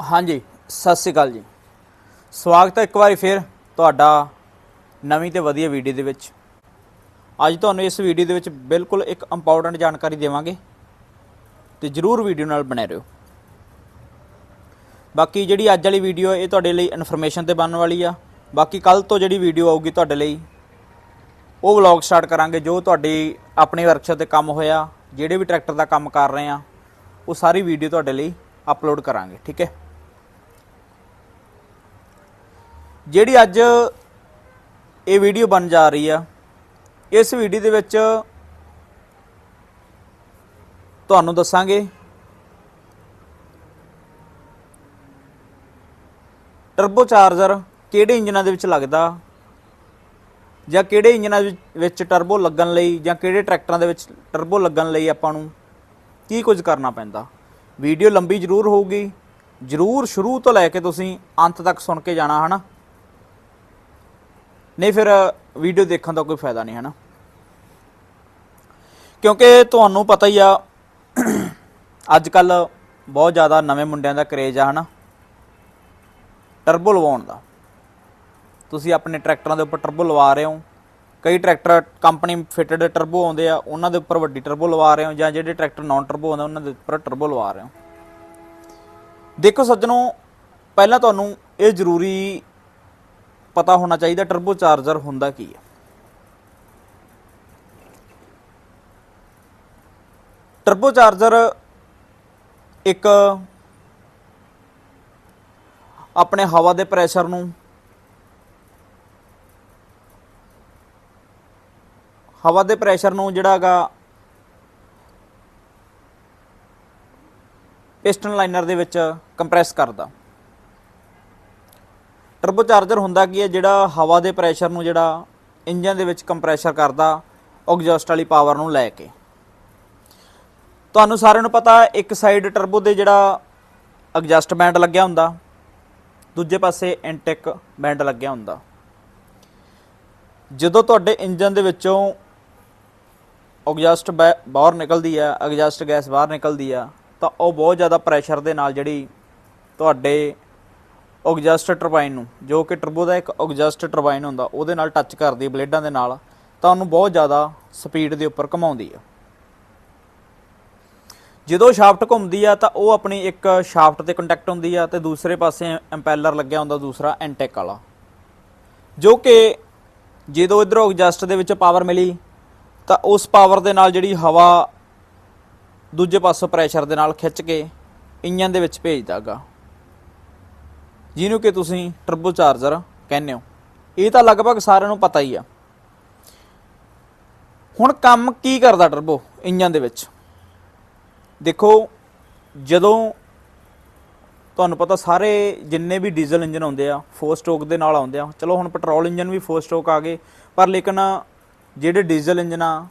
ਹਾਂਜੀ, ਸਤਿ ਸ੍ਰੀ ਅਕਾਲ ਜੀ। ਸਵਾਗਤ ਹੈ ਇੱਕ ਵਾਰੀ ਫਿਰ ਤੁਹਾਡਾ ਨਵੀਂ ਤੇ ਵਧੀਆ ਵੀਡੀਓ ਦੇ ਵਿੱਚ। ਅੱਜ ਤੁਹਾਨੂੰ ਇਸ ਵੀਡੀਓ ਦੇ ਵਿੱਚ ਬਿਲਕੁਲ ਇੱਕ ਇੰਪੋਰਟੈਂਟ ਜਾਣਕਾਰੀ ਦੇਵਾਂਗੇ ਤੇ ਜਰੂਰ ਵੀਡੀਓ ਨਾਲ ਬਣੇ ਰਹੋ। ਬਾਕੀ ਜਿਹੜੀ ਅੱਜ ਵਾਲੀ ਵੀਡੀਓ ਇਹ ਤੁਹਾਡੇ ਲਈ ਇਨਫੋਰਮੇਸ਼ਨ ਤੇ ਬਣਨ ਵਾਲੀ ਆ। ਬਾਕੀ ਕੱਲ ਤੋਂ ਜਿਹੜੀ ਵੀਡੀਓ ਆਊਗੀ ਤੁਹਾਡੇ ਲਈ, ਉਹ ਵਲੌਗ ਸਟਾਰਟ ਕਰਾਂਗੇ, ਜੋ ਤੁਹਾਡੀ ਆਪਣੀ ਵਰਕਸ਼ਾਪ ਤੇ ਕੰਮ ਹੋਇਆ, ਜਿਹੜੇ ਵੀ ਟਰੈਕਟਰ ਦਾ ਕੰਮ ਕਰ ਰਹੇ ਆ, ਉਹ ਸਾਰੀ ਵੀਡੀਓ ਤੁਹਾਡੇ ਲਈ ਅਪਲੋਡ ਕਰਾਂਗੇ, ਠੀਕ ਹੈ? ਜਿਹੜੀ ਅੱਜ ਇਹ ਵੀਡੀਓ ਬਣ ਜਾ ਰਹੀ ਆ, ਇਸ ਵੀਡੀਓ ਦੇ ਵਿੱਚ ਤੁਹਾਨੂੰ ਦੱਸਾਂਗੇ ਟਰਬੋ ਚਾਰਜਰ ਕਿਹੜੇ ਇੰਜਨਾਂ ਦੇ ਵਿੱਚ ਲੱਗਦਾ ਜਾਂ ਕਿਹੜੇ ਇੰਜਨਾਂ ਵਿੱਚ- ਵਿੱਚ ਟਰਬੋ ਲੱਗਣ ਲਈ ਜਾਂ ਕਿਹੜੇ ਟਰੈਕਟਰਾਂ ਦੇ ਵਿੱਚ ਟਰਬੋ ਲੱਗਣ ਲਈ ਆਪਾਂ ਨੂੰ ਕੀ ਕੁਝ ਕਰਨਾ ਪੈਂਦਾ। ਵੀਡੀਓ ਲੰਬੀ ਜ਼ਰੂਰ ਹੋਊਗੀ। ਜ਼ਰੂਰ ਸ਼ੁਰੂ ਤੋਂ ਲੈ ਕੇ ਤੁਸੀਂ ਅੰਤ ਤੱਕ ਸੁਣ ਕੇ ਜਾਣਾ, ਹਨਾ? ਨਹੀਂ, ਫਿਰ ਵੀਡੀਓ ਦੇਖਣ ਦਾ ਕੋਈ ਫਾਇਦਾ ਨਹੀਂ, ਹੈ ਨਾ? ਕਿਉਂਕਿ ਤੁਹਾਨੂੰ ਪਤਾ ਹੀ ਆ ਅੱਜ ਕੱਲ ਬਹੁਤ ਜ਼ਿਆਦਾ ਨਵੇਂ ਮੁੰਡਿਆਂ ਦਾ ਕਰੇਜ ਆ ਹਨਾ ਟਰਬੋ ਲਵਾਉਣ ਦਾ। ਤੁਸੀਂ ਆਪਣੇ ਟਰੈਕਟਰਾਂ ਦੇ ਉੱਪਰ ਟਰਬੋ ਲਵਾ ਰਹੇ ਹੋ। ਕਈ ਟਰੈਕਟਰ ਕੰਪਨੀ ਫਿਟਡ ਟਰਬੋ ਆਉਂਦੇ ਆ, ਉਹਨਾਂ ਦੇ ਉੱਪਰ ਵੱਡੀ ਟਰਬੋ ਲਵਾ ਰਹੇ ਹੋ, ਜਾਂ ਜਿਹੜੇ ਟਰੈਕਟਰ ਨਾਨ ਟਰਬੋ ਆਉਂਦੇ ਉਹਨਾਂ ਦੇ ਉੱਪਰ ਟਰਬੋ ਲਵਾ ਰਹੇ ਹੋ। ਦੇਖੋ ਸੱਜਣੋ, ਪਹਿਲਾਂ ਤੁਹਾਨੂੰ ਇਹ ਜ਼ਰੂਰੀ ਪਤਾ ਹੋਣਾ ਚਾਹੀਦਾ ਟਰਬੋ ਚਾਰਜਰ ਹੁੰਦਾ ਕੀ ਹੈ। ਟਰਬੋ ਚਾਰਜਰ ਇੱਕ ਆਪਣੇ ਹਵਾ ਦੇ ਪ੍ਰੈਸ਼ਰ ਨੂੰ, ਹਵਾ ਦੇ ਪ੍ਰੈਸ਼ਰ ਨੂੰ ਜਿਹੜਾ ਹੈਗਾ ਪਿਸਟਨ ਲਾਈਨਰ ਦੇ ਵਿੱਚ ਕੰਪਰੈਸ ਕਰਦਾ। ਟਰਬੋ ਚਾਰਜਰ ਹੁੰਦਾ ਕੀ ਹੈ, ਜਿਹੜਾ ਹਵਾ ਦੇ ਪ੍ਰੈਸ਼ਰ ਨੂੰ, ਜਿਹੜਾ ਇੰਜਨ ਦੇ ਵਿੱਚ ਕੰਪਰੈਸ਼ਰ ਕਰਦਾ, ਐਗਜ਼ੌਸਟ ਵਾਲੀ ਪਾਵਰ ਨੂੰ ਲੈ ਕੇ। ਤੁਹਾਨੂੰ ਸਾਰਿਆਂ ਨੂੰ ਪਤਾ, ਇੱਕ ਸਾਈਡ ਟਰਬੋ ਦੇ ਜਿਹੜਾ ਐਗਜ਼ੌਸਟ ਬੈਂਡ ਲੱਗਿਆ ਹੁੰਦਾ, ਦੂਜੇ ਪਾਸੇ ਇਨਟੇਕ ਬੈਂਡ ਲੱਗਿਆ ਹੁੰਦਾ। ਜਦੋਂ ਤੁਹਾਡੇ ਇੰਜਨ ਦੇ ਵਿੱਚੋਂ ਐਗਜ਼ੌਸਟ ਬਾਹਰ ਨਿਕਲਦੀ ਆ ਐਗਜ਼ੌਸਟ ਗੈਸ ਬਾਹਰ ਨਿਕਲਦੀ ਆ ਤਾਂ ਉਹ ਬਹੁਤ ਜ਼ਿਆਦਾ ਪ੍ਰੈਸ਼ਰ ਦੇ ਨਾਲ ਜਿਹੜੀ ਤੁਹਾਡੇ ਐਗਜ਼ੌਸਟ ਟਰਬਾਈਨ ਨੂੰ, ਜੋ ਕਿ ਟਰਬੋ ਦਾ ਇੱਕ ਐਗਜ਼ੌਸਟ ਟਰਬਾਈਨ ਹੁੰਦਾ, ਉਹਦੇ ਨਾਲ ਟੱਚ ਕਰਦੀ ਬਲੇਡਾਂ ਦੇ ਨਾਲ, ਤਾਂ ਉਹਨੂੰ ਬਹੁਤ ਜ਼ਿਆਦਾ ਸਪੀਡ ਦੇ ਉੱਪਰ ਘਮਾਉਂਦੀ ਆ ਜਦੋਂ ਸ਼ਾਫਟ ਘੁੰਮਦੀ ਆ, ਤਾਂ ਉਹ ਆਪਣੀ ਇੱਕ ਸ਼ਾਫਟ ਤੇ ਕੰਟੈਕਟ ਹੁੰਦੀ ਆ, ਤੇ ਦੂਸਰੇ ਪਾਸੇ ਇੰਪੈਲਰ ਲੱਗਿਆ ਹੁੰਦਾ, ਦੂਸਰਾ ਐਂਟੈਕ ਵਾਲਾ। ਜੋ ਕਿ ਜਦੋਂ ਇਧਰੋਂ ਐਗਜ਼ੌਸਟ ਦੇ ਵਿੱਚ ਪਾਵਰ ਮਿਲੀ, ਤਾਂ ਉਸ ਪਾਵਰ ਦੇ ਨਾਲ ਜਿਹੜੀ ਹਵਾ ਦੂਜੇ ਪਾਸੋਂ ਪ੍ਰੈਸ਼ਰ ਦੇ ਨਾਲ ਖਿੱਚ ਕੇ ਇੰਜਨ ਦੇ ਵਿੱਚ ਭੇਜਦਾਗਾ ਜਿਹਨੂੰ ਕਿ ਤੁਸੀਂ ਟਰਬੋ ਚਾਰਜਰ ਕਹਿੰਦੇ ਹੋ। ਇਹ ਤਾਂ ਲਗਭਗ ਸਾਰਿਆਂ ਨੂੰ ਪਤਾ ਹੀ ਆ। ਹੁਣ ਕੰਮ ਕੀ ਕਰਦਾ ਟਰਬੋ ਇੰਜਨ ਦੇ ਵਿੱਚ? ਦੇਖੋ, ਜਦੋਂ ਤੁਹਾਨੂੰ ਪਤਾ ਸਾਰੇ ਜਿੰਨੇ ਵੀ ਡੀਜ਼ਲ ਇੰਜਨ ਆਉਂਦੇ ਆ 4 ਸਟ੍ਰੋਕ ਦੇ ਨਾਲ ਆਉਂਦੇ ਆ। ਚਲੋ, ਹੁਣ ਪੈਟਰੋਲ ਇੰਜਨ ਵੀ 4 ਸਟ੍ਰੋਕ ਆ ਗਏ, ਪਰ ਲੇਕਿਨ ਜਿਹੜੇ ਡੀਜ਼ਲ ਇੰਜਨ ਆ,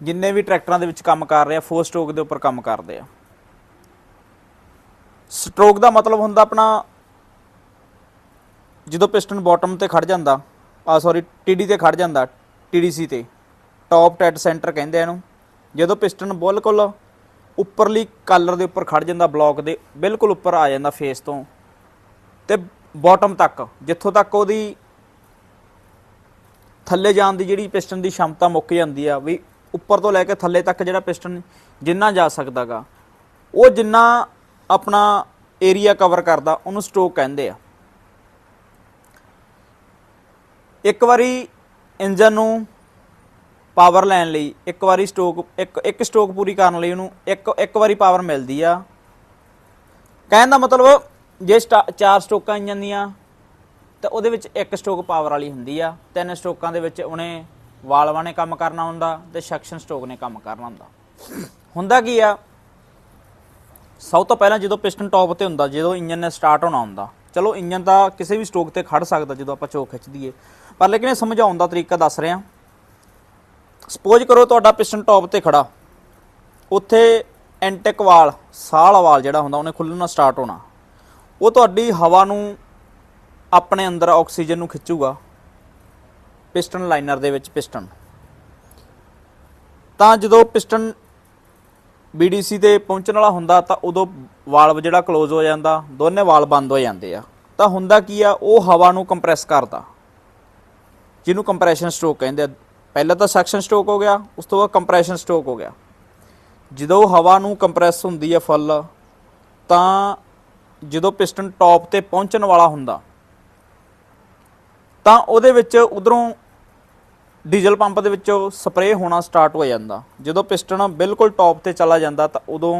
ਜਿੰਨੇ ਵੀ ਟਰੈਕਟਰਾਂ ਦੇ ਵਿੱਚ ਕੰਮ ਕਰ ਰਹੇ ਆ 4 ਸਟ੍ਰੋਕ ਦੇ ਉੱਪਰ ਕੰਮ ਕਰਦੇ ਆ। ਸਟ੍ਰੋਕ ਦਾ ਮਤਲਬ ਹੁੰਦਾ ਆਪਣਾ ਜਦੋਂ ਪਿਸਟਨ ਬਾਟਮ ਤੇ ਖੜ ਜਾਂਦਾ, ਆ ਸੌਰੀ ਟੀਡੀ ਤੇ ਖੜ ਜਾਂਦਾ ਟੀਡੀਸੀ ਤੇ ਟੌਪ ਡੈਡ ਸੈਂਟਰ ਕਹਿੰਦੇ ਇਹਨੂੰ। ਜਦੋਂ ਪਿਸਟਨ ਬਿਲਕੁਲ ਉੱਪਰਲੀ ਕਾਲਰ ਦੇ ਉੱਪਰ ਖੜ ਜਾਂਦਾ ਬਲੌਕ ਦੇ, ਬਿਲਕੁਲ ਉੱਪਰ ਆ ਜਾਂਦਾ ਫੇਸ ਤੋਂ, ਤੇ ਬਾਟਮ ਤੱਕ, ਜਿੱਥੋਂ ਤੱਕ ਉਹਦੀ ਥੱਲੇ ਜਾਣ ਦੀ ਜਿਹੜੀ ਪਿਸਟਨ ਦੀ ਸ਼ਮਤਾ ਮੁੱਕ ਜਾਂਦੀ ਆ, ਵੀ ਉੱਪਰ ਤੋਂ ਲੈ ਕੇ ਥੱਲੇ ਤੱਕ ਜਿਹੜਾ ਪਿਸਟਨ ਜਿੰਨਾ ਜਾ ਸਕਦਾਗਾ ਉਹ ਜਿੰਨਾ ਆਪਣਾ ਏਰੀਆ ਕਵਰ ਕਰਦਾ, ਉਹਨੂੰ ਸਟੋਕ ਕਹਿੰਦੇ ਆ। ਇੱਕ ਵਾਰੀ ਇੰਜਨ ਨੂੰ ਪਾਵਰ ਲੈਣ ਲਈ, ਇੱਕ ਵਾਰੀ ਸਟੋਕ ਇੱਕ ਇੱਕ ਸਟੋਕ ਪੂਰੀ ਕਰਨ ਲਈ ਉਹਨੂੰ ਇੱਕ ਇੱਕ ਵਾਰੀ ਪਾਵਰ ਮਿਲਦੀ ਆ। ਕਹਿਣ ਦਾ ਮਤਲਬ, ਜੇ ਸਟਾ- ਚਾਰ ਸਟੋਕਾਂ ਇੰਜਨ ਜਾਂਦੀਆਂ, ਤਾਂ ਉਹਦੇ ਵਿੱਚ ਇੱਕ ਸਟੋਕ ਪਾਵਰ ਵਾਲੀ ਹੁੰਦੀ ਆ। ਤਿੰਨ ਸਟੋਕਾਂ ਦੇ ਵਿੱਚ ਉਹਨੇ ਵਾਲਵਾਂ ਨੇ ਕੰਮ ਕਰਨਾ ਹੁੰਦਾ, ਤੇ ਸੈਕਸ਼ਨ ਸਟੋਕ ਨੇ ਕੰਮ ਕਰਨਾ ਹੁੰਦਾ। ਹੁੰਦਾ ਕੀ ਆ? ਸਭ ਤੋਂ ਪਹਿਲਾਂ ਜਦੋਂ ਪਿਸਟਨ ਟੌਪ ਤੇ ਹੁੰਦਾ, ਜਦੋਂ ਇੰਜਨ ਨੇ ਸਟਾਰਟ ਹੋਣਾ ਹੁੰਦਾ, ਚਲੋ ਇੰਜਨ ਤਾਂ ਕਿਸੇ ਵੀ ਸਟੋਕ ਤੇ ਖੜ ਸਕਦਾ ਜਦੋਂ ਆਪਾਂ ਚੋਕ ਖਿੱਚ ਦਈਏ, ਪਰ ਲੇਕਿਨ ਇਹ ਸਮਝਾਉਣ ਦਾ ਤਰੀਕਾ ਦੱਸ ਰਿਹਾ। ਸਪੋਜ਼ ਕਰੋ ਤੁਹਾਡਾ ਪਿਸਟਨ ਟੌਪ ਤੇ ਖੜਾ ਉੱਥੇ ਐਂਟਿਕ ਵਾਲ, ਸਾਲ ਵਾਲ ਜਿਹੜਾ ਹੁੰਦਾ, ਉਹਨੇ ਖੁੱਲਣਾ ਸਟਾਰਟ ਹੋਣਾ। ਉਹ ਤੁਹਾਡੀ ਹਵਾ ਨੂੰ ਆਪਣੇ ਅੰਦਰ ਆਕਸੀਜਨ ਨੂੰ ਖਿੱਚੂਗਾ, ਪਿਸਟਨ ਲਾਈਨਰ ਦੇ ਵਿੱਚ ਪਿਸਟਨ। ਤਾਂ ਜਦੋਂ ਪਿਸਟਨ BDC ਤੇ ਪਹੁੰਚਣ ਵਾਲਾ ਹੁੰਦਾ ਤਾਂ ਉਦੋਂ ਵਾਲਵ ਜਿਹੜਾ ক্লোਜ਼ ਹੋ ਜਾਂਦਾ, ਦੋਨੇ ਵਾਲ ਬੰਦ ਹੋ ਜਾਂਦੇ ਆ। ਤਾਂ ਹੁੰਦਾ ਕੀ ਆ, ਉਹ ਹਵਾ ਨੂੰ ਕੰਪਰੈਸ ਕਰਦਾ। ਜਿਹਨੂੰ ਕੰਪਰੈਸ਼ਨ ਸਟ੍ਰੋਕ ਕਹਿੰਦੇ ਆ। ਪਹਿਲਾਂ ਤਾਂ ਸੈਕਸ਼ਨ ਸਟ੍ਰੋਕ ਹੋ ਗਿਆ, ਉਸ ਤੋਂ ਬਾਅਦ ਕੰਪਰੈਸ਼ਨ ਸਟ੍ਰੋਕ ਹੋ ਗਿਆ। ਜਦੋਂ ਹਵਾ ਨੂੰ ਕੰਪਰੈਸ ਹੁੰਦੀ ਹੈ ਫੁੱਲ ਤਾਂ ਜਦੋਂ ਪਿਸਟਨ ਟੌਪ ਤੇ ਪਹੁੰਚਣ ਵਾਲਾ ਹੁੰਦਾ, ਤਾਂ ਉਹਦੇ ਵਿੱਚ ਉਧਰੋਂ ਡੀਜ਼ਲ ਪੰਪ ਦੇ ਵਿੱਚੋਂ ਸਪਰੇਅ ਹੋਣਾ ਸਟਾਰਟ ਹੋ ਜਾਂਦਾ। ਜਦੋਂ ਪਿਸਟਨ ਬਿਲਕੁਲ ਟੌਪ ਤੇ ਚਲਾ ਜਾਂਦਾ ਤਾਂ ਉਦੋਂ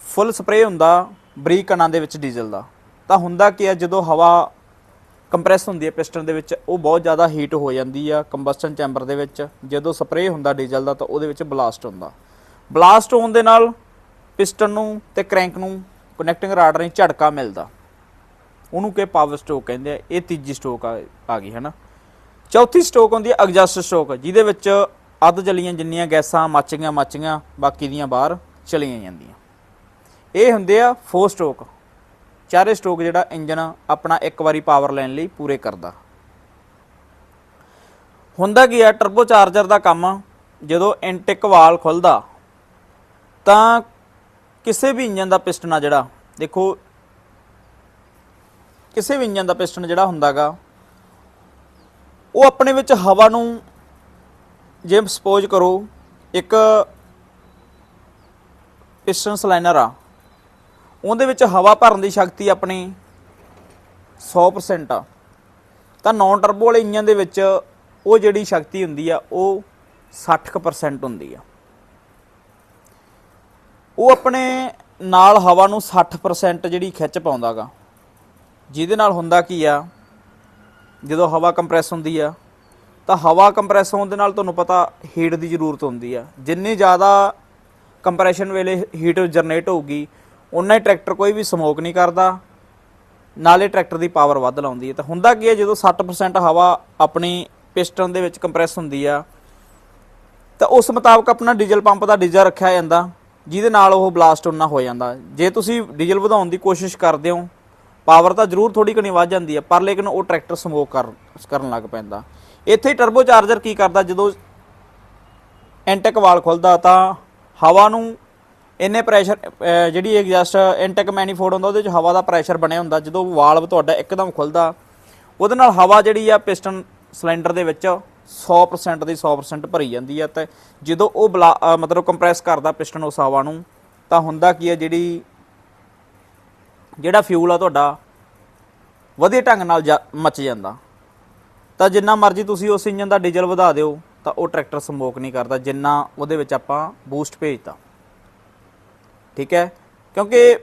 ਫੁੱਲ ਸਪਰੇਅ ਹੁੰਦਾ ਬਰੀਕ ਕਣਾਂ ਦੇ ਵਿੱਚ ਡੀਜ਼ਲ ਦਾ। ਤਾਂ ਹੁੰਦਾ ਕੀ ਆ, ਜਦੋਂ ਹਵਾ ਕੰਪਰੈਸ ਹੁੰਦੀ ਹੈ ਪਿਸਟਨ ਦੇ ਵਿੱਚ, ਉਹ ਬਹੁਤ ਜ਼ਿਆਦਾ ਹੀਟ ਹੋ ਜਾਂਦੀ ਆ ਕੰਬਸਟਨ ਚੈਂਬਰ ਦੇ ਵਿੱਚ। ਜਦੋਂ ਸਪਰੇਅ ਹੁੰਦਾ ਡੀਜ਼ਲ ਦਾ ਤਾਂ ਉਹਦੇ ਵਿੱਚ ਬਲਾਸਟ ਹੁੰਦਾ। ਬਲਾਸਟ ਹੋਣ ਦੇ ਨਾਲ ਪਿਸਟਨ ਨੂੰ ਤੇ ਕ੍ਰੈਂਕ ਨੂੰ ਕਨੈਕਟਿੰਗ ਰਾਡ ਰਾਹੀਂ ਝਟਕਾ ਮਿਲਦਾ। ਉਹਨੂੰ ਕਿ ਪਾਵਰ ਸਟੋਕ ਕਹਿੰਦੇ ਆ, ਇਹ ਤੀਜੀ ਸਟੋਕ ਆ ਆ ਗਈ ਹੈ ਨਾ ਚੌਥੀ ਸਟੋਕ ਹੁੰਦੀ ਹੈ ਐਗਜ਼ਾਸਟ ਸਟੋਕ ਜਿਹਦੇ ਵਿੱਚ ਅੱਧ ਜਲੀਆਂ ਜਿੰਨੀਆਂ ਗੈਸਾਂ ਮੱਚੀਆਂ ਮੱਚੀਆਂ, ਬਾਕੀ ਦੀਆਂ ਬਾਹਰ ਚਲੀਆਂ ਜਾਂਦੀਆਂ। ਇਹ ਹੁੰਦੇ ਆ ਫੋਰ ਸਟੋਕ ਚਾਰੇ ਸਟੋਕ ਜਿਹੜਾ ਇੰਜਨ ਆਪਣਾ ਇੱਕ ਵਾਰੀ ਪਾਵਰ ਲੈਣ ਲਈ ਪੂਰੇ ਕਰਦਾ। ਹੁੰਦਾ ਕੀ ਹੈ ਟਰਬੋ ਚਾਰਜਰ ਦਾ ਕੰਮ ਜਦੋਂ ਇਨਟੇਕ ਵਾਲ ਖੁੱਲਦਾ, ਤਾਂ ਕਿਸੇ ਵੀ ਇੰਜਨ ਦਾ ਪਿਸਟਨ ਆ ਜਿਹੜਾ, ਦੇਖੋ ਕਿਸੇ ਵੀ ਇੰਜਨ ਦਾ ਪਿਸਟਨ ਜਿਹੜਾ ਹੁੰਦਾਗਾ, ਉਹ ਆਪਣੇ ਵਿੱਚ ਹਵਾ ਨੂੰ ਜੇ ਸਪੋਜ਼ ਕਰੋ, ਇੱਕ ਪਿਸਟਨ ਸਲਾਈਨਰ ਆ, ਉਹਦੇ ਵਿੱਚ ਹਵਾ ਭਰਨ ਦੀ ਸ਼ਕਤੀ ਆਪਣੀ 100% ਆ। ਤਾਂ ਨਾਨ ਟਰਬੋ ਵਾਲੇ ਇੰਜਨ ਦੇ ਵਿੱਚ ਉਹ ਜਿਹੜੀ ਸ਼ਕਤੀ ਹੁੰਦੀ ਆ, ਉਹ 60% ਹੁੰਦੀ ਆ। ਉਹ ਆਪਣੇ ਨਾਲ ਹਵਾ ਨੂੰ 60% ਜਿਹੜੀ ਖਿੱਚ ਪਾਉਂਦਾਗਾ। ਜਿਹਦੇ ਨਾਲ ਹੁੰਦਾ ਕੀ ਆ? ਜਦੋਂ ਹਵਾ ਕੰਪਰੈਸ ਹੁੰਦੀ ਆ, ਤਾਂ ਹਵਾ ਕੰਪਰੈਸ ਹੋਣ ਦੇ ਨਾਲ ਤੁਹਾਨੂੰ ਪਤਾ ਹੀਟ ਦੀ ਜ਼ਰੂਰਤ ਹੁੰਦੀ ਆ। ਜਿੰਨੀ ਜ਼ਿਆਦਾ ਕੰਪਰੈਸ਼ਨ ਵੇਲੇ ਹੀਟ ਜਨਰੇਟ ਹੋਊਗੀ ਉਨਾ ਹੀ ਟਰੈਕਟਰ ਕੋਈ ਵੀ ਸਮੋਕ ਨਹੀਂ ਕਰਦਾ, ਨਾਲੇ ਟਰੈਕਟਰ ਦੀ ਪਾਵਰ ਵੱਧ ਲਾਉਂਦੀ ਹੈ ਤਾਂ ਹੁੰਦਾ ਕੀ ਹੈ ਜਦੋਂ 60% ਹਵਾ ਆਪਣੀ ਪਿਸਟਨ ਦੇ ਵਿੱਚ ਕੰਪਰੈਸ ਹੁੰਦੀ ਆ, ਤਾਂ ਉਸ ਮੁਤਾਬਕ ਆਪਣਾ ਡੀਜ਼ਲ ਪੰਪ ਦਾ ਡੀਜ਼ਲ ਰੱਖਿਆ ਜਾਂਦਾ, ਜਿਹਦੇ ਨਾਲ ਉਹ ਬਲਾਸਟ ਹੋਣਾ ਹੋ ਜਾਂਦਾ। ਜੇ ਤੁਸੀਂ ਡੀਜ਼ਲ ਵਧਾਉਣ ਦੀ ਕੋਸ਼ਿਸ਼ ਕਰਦੇ ਹੋ ਪਾਵਰ ਤਾਂ ਜ਼ਰੂਰ ਥੋੜੀ ਘਣੀ ਵੱਧ ਜਾਂਦੀ ਹੈ ਪਰ ਲੇਕਿਨ ਉਹ ਟਰੈਕਟਰ ਸਮੋਕ ਕਰ, ਕਰਨ ਲੱਗ ਪੈਂਦਾ। ਇੱਥੇ ਹੀ ਟਰਬੋ ਚਾਰਜਰ ਕੀ ਕਰਦਾ, ਜਦੋਂ ਇਨਟੇਕ ਵਾਲ ਖੁੱਲਦਾ ਤਾਂ ਹਵਾ ਨੂੰ ਇੰਨੇ ਪ੍ਰੈਸ਼ਰ ਜਿਹੜੀ ਐਗਜ਼ਾਸਟ ਇਨਟੇਕ ਮੈਨੀਫੋਲਡ ਹੁੰਦਾ, ਉਹਦੇ ਵਿੱਚ ਹਵਾ ਦਾ ਪ੍ਰੈਸ਼ਰ ਬਣਿਆ ਹੁੰਦਾ। ਜਦੋਂ ਵਾਲਵ ਤੁਹਾਡਾ ਇੱਕਦਮ ਖੁੱਲਦਾ, ਉਹਦੇ ਨਾਲ ਹਵਾ ਜਿਹੜੀ ਆ ਪਿਸਟਨ ਸਿਲੰਡਰ ਦੇ ਵਿੱਚ 100% ਦੀ 100% ਭਰੀ ਜਾਂਦੀ ਆ। ਤੇ ਜਦੋਂ ਉਹ ਬਲਾ- ਮਤਲਬ ਕੰਪਰੈਸ ਕਰਦਾ ਪਿਸਟਨ ਉਸ ਹਵਾ ਨੂੰ, ਤਾਂ ਹੁੰਦਾ ਕੀ ਆ, ਜਿਹੜੀ ਜਿਹੜਾ ਫਿਊਲ ਆ ਤੁਹਾਡਾ, ਵਧੀਆ ਢੰਗ ਨਾਲ ਜਾ- ਮੱਚ ਜਾਂਦਾ। ਤਾਂ ਜਿੰਨਾ ਮਰਜ਼ੀ ਤੁਸੀਂ ਉਸ ਇੰਜਨ ਦਾ ਡੀਜ਼ਲ ਵਧਾ ਦਿਓ, ਤਾਂ ਉਹ ਟਰੈਕਟਰ ਸਮੋਕ ਨਹੀਂ ਕਰਦਾ, ਜਿੰਨਾ ਉਹਦੇ ਵਿੱਚ ਆਪਾਂ ਬੂਸਟ ਭੇਜਤਾ। ਠੀਕ ਹੈ? ਕਿਉਂਕਿ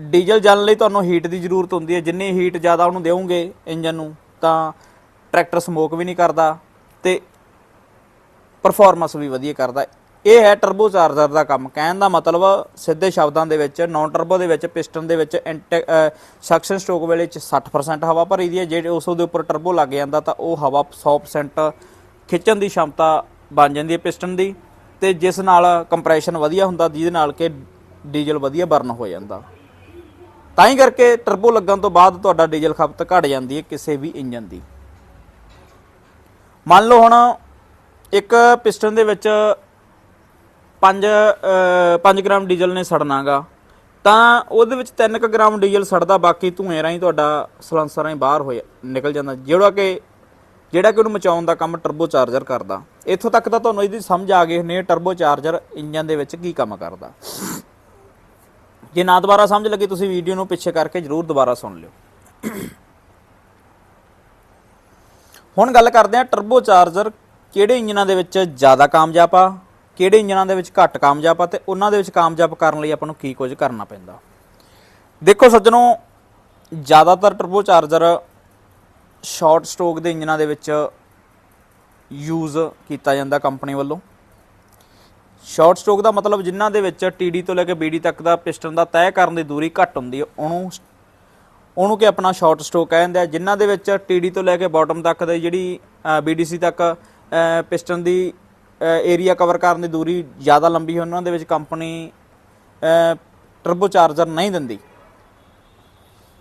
ਡੀਜ਼ਲ ਜਲਣ ਲਈ ਤੁਹਾਨੂੰ ਹੀਟ ਦੀ ਜ਼ਰੂਰਤ ਹੁੰਦੀ ਹੈ। ਜਿੰਨੀ ਹੀਟ ਜ਼ਿਆਦਾ ਉਹਨੂੰ ਦਿਓਗੇ ਇੰਜਨ ਨੂੰ, ਤਾਂ ਟਰੈਕਟਰ ਸਮੋਕ ਵੀ ਨਹੀਂ ਕਰਦਾ ਤੇ ਪਰਫਾਰਮੈਂਸ ਵੀ ਵਧੀਆ ਕਰਦਾ। ਇਹ ਹੈ ਟਰਬੋ ਚਾਰਜਰ ਦਾ ਕੰਮ। ਕਹਿਣ ਦਾ ਮਤਲਬ ਸਿੱਧੇ ਸ਼ਬਦਾਂ ਦੇ ਵਿੱਚ ਨਾਨ ਟਰਬੋ ਦੇ ਵਿੱਚ ਪਿਸਟਨ ਦੇ ਵਿੱਚ ਸੈਕਸ਼ਨ ਸਟ੍ਰੋਕ ਵੇਲੇ ਚ 60% ਹਵਾ ਭਰੀ ਦੀ ਹੈ। ਜੇ ਉਸ ਦੇ ਉੱਪਰ ਟਰਬੋ ਲੱਗ ਜਾਂਦਾ ਤਾਂ ਉਹ ਹਵਾ 100% ਖਿੱਚਣ ਦੀ ਸ਼ਮਤਾ ਬਣ ਜਾਂਦੀ ਹੈ ਪਿਸਟਨ ਦੀ। ਤੇ ਜਿਸ ਨਾਲ ਕੰਪਰੈਸ਼ਨ ਵਧੀਆ ਹੁੰਦਾ, ਜਿਹਦੇ ਨਾਲ ਕਿ ਡੀਜ਼ਲ ਵਧੀਆ ਬਰਨ ਹੋ ਜਾਂਦਾ। ਤਾਂ ਹੀ ਕਰਕੇ ਟਰਬੋ ਲੱਗਣ ਤੋਂ ਬਾਅਦ ਤੁਹਾਡਾ ਡੀਜ਼ਲ ਖਪਤ ਘਟ ਜਾਂਦੀ ਹੈ ਕਿਸੇ ਵੀ ਇੰਜਨ ਦੀ। ਮੰਨ ਲਓ ਹੁਣ ਇੱਕ ਪਿਸਟਨ ਦੇ ਵਿੱਚ 5 5 ਗ੍ਰਾਮ ਡੀਜ਼ਲ ਨੇ ਸੜਨਾਗਾ। ਤਾਂ ਉਹਦੇ ਵਿੱਚ 3 ਗ੍ਰਾਮ ਡੀਜ਼ਲ ਸੜਦਾ, ਬਾਕੀ ਧੂਏ ਰਾਹੀਂ ਤੁਹਾਡਾ ਸਲੈਂਸਰ ਰਾਹੀਂ ਬਾਹਰ ਹੋ ਨਿਕਲ ਜਾਂਦਾ। ਜਿਹੜਾ ਕਿ ਜਿਹੜਾ ਕਿ ਉਹਨੂੰ ਮਚਾਉਣ ਦਾ ਕੰਮ ਟਰਬੋ ਚਾਰਜਰ ਕਰਦਾ। ਇੱਥੋਂ ਤੱਕ ਤਾਂ ਤੁਹਾਨੂੰ ਇਹਦੀ ਸਮਝ ਆ ਗਈ ਨੇ ਟਰਬੋ ਚਾਰਜਰ ਇੰਜਨ ਦੇ ਵਿੱਚ ਕੀ ਕੰਮ ਕਰਦਾ। ਜੇ ਨਾ ਦੁਬਾਰਾ ਸਮਝ ਲੱਗੀ, ਤੁਸੀਂ ਵੀਡੀਓ ਨੂੰ ਪਿੱਛੇ ਕਰਕੇ ਜਰੂਰ ਦੁਬਾਰਾ ਸੁਣ ਲਿਓ। ਹੁਣ ਗੱਲ ਕਰਦੇ ਹਾਂ ਟਰਬੋ ਚਾਰਜਰ ਕਿਹੜੇ ਇੰਜਨਾਂ ਦੇ ਵਿੱਚ ਜ਼ਿਆਦਾ ਕਾਮਯਾਬ ਆ? ਕਿਹੜੇ ਇੰਜਨਾਂ ਦੇ ਵਿੱਚ ਘੱਟ ਕਾਮਯਾਬ ਆ ਤੇ ਉਹਨਾਂ ਦੇ ਵਿੱਚ ਕਾਮਯਾਬ ਕਰਨ ਲਈ ਆਪਾਂ ਨੂੰ ਕੀ ਕੁਝ ਕਰਨਾ ਪੈਂਦਾ। ਦੇਖੋ ਸੱਜਣੋ, ਜ਼ਿਆਦਾਤਰ ਟਰਬੋ ਚਾਰਜਰ ਸ਼ਾਰਟ ਸਟ੍ਰੋਕ ਦੇ ਇੰਜਨਾਂ ਦੇ ਵਿੱਚ ਯੂਜ਼ ਕੀਤਾ ਜਾਂਦਾ ਕੰਪਨੀ ਵੱਲੋਂ। ਸ਼ਾਰਟ ਸਟ੍ਰੋਕ ਦਾ ਮਤਲਬ ਜਿਨ੍ਹਾਂ ਦੇ ਵਿੱਚ ਟੀਡੀ ਤੋਂ ਲੈ ਕੇ ਬੀਡੀ ਤੱਕ ਦਾ ਪਿਸਟਨ ਦਾ ਤੈਅ ਕਰਨ ਦੀ ਦੂਰੀ ਘੱਟ ਹੁੰਦੀ ਹੈ, ਉਹਨੂੰ ਉਹਨੂੰ ਕਿ ਆਪਣਾ ਸ਼ਾਰਟ ਸਟ੍ਰੋਕ ਕਹਿੰਦੇ ਆ, ਜਿਨ੍ਹਾਂ ਦੇ ਵਿੱਚ ਟੀਡੀ ਤੋਂ ਲੈ ਕੇ ਬਾਟਮ ਤੱਕ ਦੇ ਜਿਹੜੀ ਬੀਡੀਸੀ ਤੱਕ ਪਿਸਟਨ ਦੀ ਏਰੀਆ ਕਵਰ ਕਰਨ ਦੀ ਦੂਰੀ ਜ਼ਿਆਦਾ ਲੰਬੀ ਹੈ ਉਹਨਾਂ ਦੇ ਵਿੱਚ ਕੰਪਨੀ ਟਰਬੋ ਚਾਰਜਰ ਨਹੀਂ ਦਿੰਦੀ।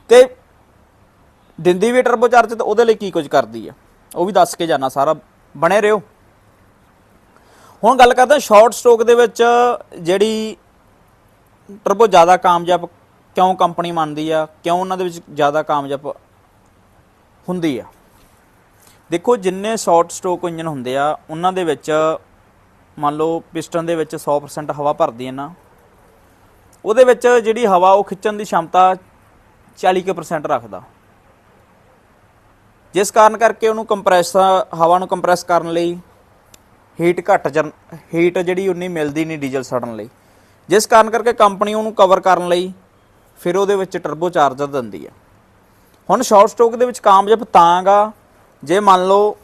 ਤੇ ਦਿੰਦੀ ਵੀ ਟਰਬੋ ਚਾਰਜਰ ਤੇ ਉਹਦੇ ਲਈ ਕੀ ਕੁਝ ਕਰਦੀ ਆ? ਉਹ ਵੀ ਦੱਸ ਕੇ ਜਾਣਾ ਸਾਰਾ ਬਣੇ ਰਹੋ। ਹੁਣ ਗੱਲ ਕਰਦੇ ਹਾਂ ਸ਼ਾਰਟ ਸਟ੍ਰੋਕ ਦੇ ਵਿੱਚ ਜਿਹੜੀ ਟਰਬੋ ਜ਼ਿਆਦਾ ਕਾਮਯਾਬ ਕਿਉਂ ਕੰਪਨੀ ਮੰਨਦੀ ਆ, ਕਿਉਂ ਉਹਨਾਂ ਦੇ ਵਿੱਚ ਜ਼ਿਆਦਾ ਕਾਮਯਾਬ ਹੁੰਦੀ ਆ? ਦੇਖੋ, ਜਿੰਨੇ ਸ਼ਾਰਟ ਸਟ੍ਰੋਕ ਇੰਜਨ ਹੁੰਦੇ ਆ, ਉਹਨਾਂ ਦੇ ਵਿੱਚ ਮੰਨ ਲਓ ਪਿਸਟਨ ਦੇ ਵਿੱਚ 100% ਹਵਾ ਭਰਦੀ ਹੈ ਨਾ, ਉਹਦੇ ਵਿੱਚ ਜਿਹੜੀ ਹਵਾ ਉਹ ਖਿੱਚਣ ਦੀ ਸ਼ਮਤਾ 40% ਰੱਖਦਾ। ਜਿਸ ਕਾਰਨ ਕਰਕੇ ਉਹਨੂੰ ਕੰਪਰੈਸ ਹਵਾ ਨੂੰ ਕੰਪਰੈਸ ਕਰਨ ਲਈ ਹੀਟ ਘੱਟ ਹੀਟ ਜਿਹੜੀ ਉਨੀ ਮਿਲਦੀ ਨਹੀਂ ਡੀਜ਼ਲ ਸੜਨ ਲਈ। ਜਿਸ ਕਾਰਨ ਕਰਕੇ ਕੰਪਨੀ ਉਹਨੂੰ ਕਵਰ ਕਰਨ ਲਈ ਫਿਰ ਉਹਦੇ ਵਿੱਚ ਟਰਬੋ ਚਾਰਜਰ ਦਿੰਦੀ ਆ ਹੁਣ ਸ਼ਾਰਟ ਸਟ੍ਰੋਕ ਦੇ ਵਿੱਚ ਕਾਮਯਾਬ ਤਾਂ ਗਾ, ਜੇ ਮੰਨ ਲਓ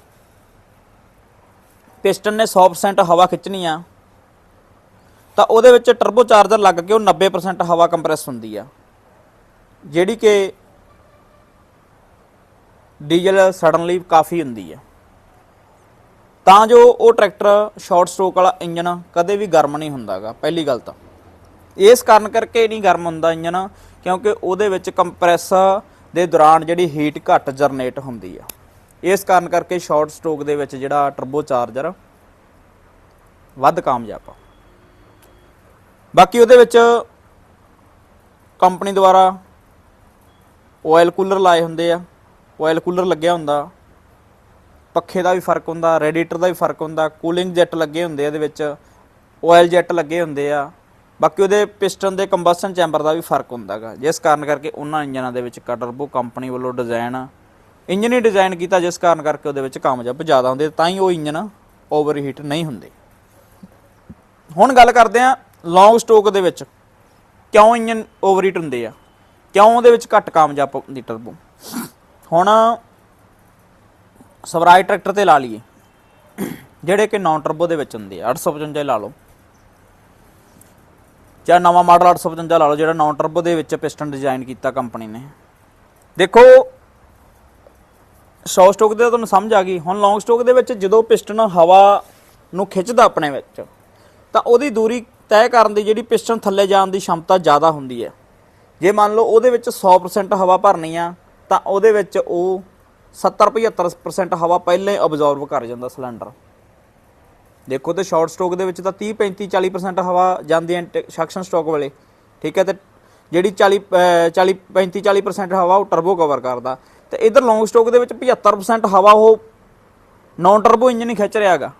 ਪਿਸਟਨ ਨੇ 100% ਹਵਾ ਖਿੱਚਣੀ ਆ। ਤਾਂ ਉਹਦੇ ਵਿੱਚ ਟਰਬੋ ਚਾਰਜਰ ਲੱਗ ਕੇ ਉਹ 90% ਹਵਾ ਕੰਪਰੈਸ ਹੁੰਦੀ ਆ। ਜਿਹੜੀ ਕਿ ਡੀਜ਼ਲ ਸੜਨ ਲਈ ਕਾਫੀ ਹੁੰਦੀ ਆ। ਤਾਂ ਜੋ ਉਹ ਟਰੈਕਟਰ ਸ਼ਾਰਟ ਸਟ੍ਰੋਕ ਵਾਲਾ ਇੰਜਨ ਕਦੇ ਵੀ ਗਰਮ ਨਹੀਂ ਹੁੰਦਾਗਾ, ਪਹਿਲੀ ਗੱਲ ਤਾਂ। ਇਸ ਕਾਰਨ ਕਰਕੇ ਨਹੀਂ ਗਰਮ ਹੁੰਦਾ ਇੰਜਨ, ਕਿਉਂਕਿ ਉਹਦੇ ਵਿੱਚ ਕੰਪਰੈਸ ਦੇ ਦੌਰਾਨ ਜਿਹੜੀ ਹੀਟ ਘੱਟ ਜਨਰੇਟ ਹੁੰਦੀ ਆ। ਇਸ ਕਾਰਨ ਕਰਕੇ ਸ਼ਾਰਟ ਸਟ੍ਰੋਕ ਦੇ ਵਿੱਚ ਜਿਹੜਾ ਟਰਬੋ ਚਾਰਜਰ ਵੱਧ ਕਾਮਯਾਬ ਆ। ਬਾਕੀ ਉਹਦੇ ਵਿੱਚ ਕੰਪਨੀ ਦੁਆਰਾ ਆਇਲ ਕੂਲਰ ਲਾਏ ਹੁੰਦੇ ਆ ਆਇਲ ਕੂਲਰ ਲੱਗਿਆ ਹੁੰਦਾ। ਪੱਖੇ ਦਾ ਵੀ ਫ਼ਰਕ ਹੁੰਦਾ ਰੈਡੀਏਟਰ ਦਾ ਵੀ ਫ਼ਰਕ ਹੁੰਦਾ ਕੂਲਿੰਗ ਜੈਟ ਲੱਗੇ ਹੁੰਦੇ ਆ ਇਹਦੇ ਵਿੱਚ ਆਇਲ ਜੈਟ ਲੱਗੇ ਹੁੰਦੇ ਆ। ਬਾਕੀ ਉਹਦੇ ਪਿਸਟਨ ਦੇ ਕੰਬਸਨ ਚੈਂਬਰ ਦਾ ਵੀ ਫ਼ਰਕ ਹੁੰਦਾਗਾ। ਜਿਸ ਕਾਰਨ ਕਰਕੇ ਉਹਨਾਂ ਇੰਜਨਾਂ ਦੇ ਵਿੱਚ ਟਰਬੋ ਕੰਪਨੀ ਵੱਲੋਂ ਡਿਜ਼ਾਈਨ ਇੰਜਨ ਹੀ ਡਿਜ਼ਾਈਨ ਕੀਤਾ ਜਿਸ ਕਾਰਨ ਕਰਕੇ ਉਹਦੇ ਵਿੱਚ ਕਾਮਯਾਬ ਜ਼ਿਆਦਾ ਹੁੰਦੇ, ਤਾਂ ਹੀ ਉਹ ਇੰਜਨ ਓਵਰਹੀਟ ਨਹੀਂ ਹੁੰਦੇ। ਹੁਣ ਗੱਲ ਕਰਦੇ ਆ ਲੌਂਗ ਸਟ੍ਰੋਕ ਦੇ ਵਿੱਚ, ਕਿਉਂ ਇੰਜਨ ਓਵਰਹੀਟ ਹੁੰਦੇ ਆ? ਕਿਉਂ ਉਹਦੇ ਵਿੱਚ ਘੱਟ ਕਾਮਯਾਬ ਹੁੰਦੀ ਟਰਬੋ ਹੁਣ ਸਵਰਾਜ ਟਰੈਕਟਰ ਤੇ ਲਾ ਲਈਏ, ਜਿਹੜੇ ਕਿ ਨੌਨ ਟਰਬੋ ਦੇ ਵਿੱਚ ਹੁੰਦੇ ਆ 855 ਲਾ ਲਓ। ਜਾਂ ਨਵਾਂ ਮਾਡਲ 855 ਲਾ ਲਓ, ਜਿਹੜਾ ਨੌਨ ਟਰਬੋ ਦੇ ਵਿੱਚ ਪਿਸਟਨ ਡਿਜ਼ਾਈਨ ਕੀਤਾ ਕੰਪਨੀ ਨੇ। ਦੇਖੋ ਸ਼ਾਰਟ ਸਟੋਕ ਦੇ ਤਾਂ ਤੁਹਾਨੂੰ ਸਮਝ ਆ ਗਈ। ਹੁਣ ਲੌਂਗ ਸਟੋਕ ਦੇ ਵਿੱਚ ਜਦੋਂ ਪਿਸਟਨ ਹਵਾ ਨੂੰ ਖਿੱਚਦਾ ਆਪਣੇ ਵਿੱਚ, ਤਾਂ ਉਹਦੀ ਦੂਰੀ ਤੈਅ ਕਰਨ ਦੀ ਜਿਹੜੀ ਪਿਸਟਨ ਥੱਲੇ ਜਾਣ ਦੀ ਸ਼ਮਤਾ ਜ਼ਿਆਦਾ ਹੁੰਦੀ ਹੈ। ਜੇ ਮੰਨ ਲਓ ਉਹਦੇ ਵਿੱਚ 100% ਹਵਾ ਭਰਨੀ ਆ, ਤਾਂ ਉਹਦੇ ਵਿੱਚ ਉਹ 70-75% ਹਵਾ ਪਹਿਲਾਂ ਹੀ ਅਬਜ਼ੌਰਬ ਕਰ ਜਾਂਦਾ ਸਿਲੰਡਰ ਦੇਖੋ ਤੇ ਸ਼ਾਰਟ ਸਟ੍ਰੋਕ ਦੇ ਵਿੱਚ ਤਾਂ 30 35 40% ਹਵਾ ਜਾਂਦੀ ਹੈ ਸੈਕਸ਼ਨ ਸਟ੍ਰੋਕ ਵੇਲੇ। ਠੀਕ ਹੈ ਤੇ ਜਿਹੜੀ 40 ਅਹ 40 35 40% ਹਵਾ ਉਹ ਟਰਬੋ ਕਵਰ ਕਰਦਾ। ਤੇ ਇਧਰ ਲੌਂਗ ਸਟ੍ਰੋਕ ਦੇ ਵਿੱਚ 75% ਹਵਾ ਉਹ ਨੌਨ ਟਰਬੋ ਇੰਜਨ ਹੀ ਖਿੱਚ ਰਿਹਾਗਾ।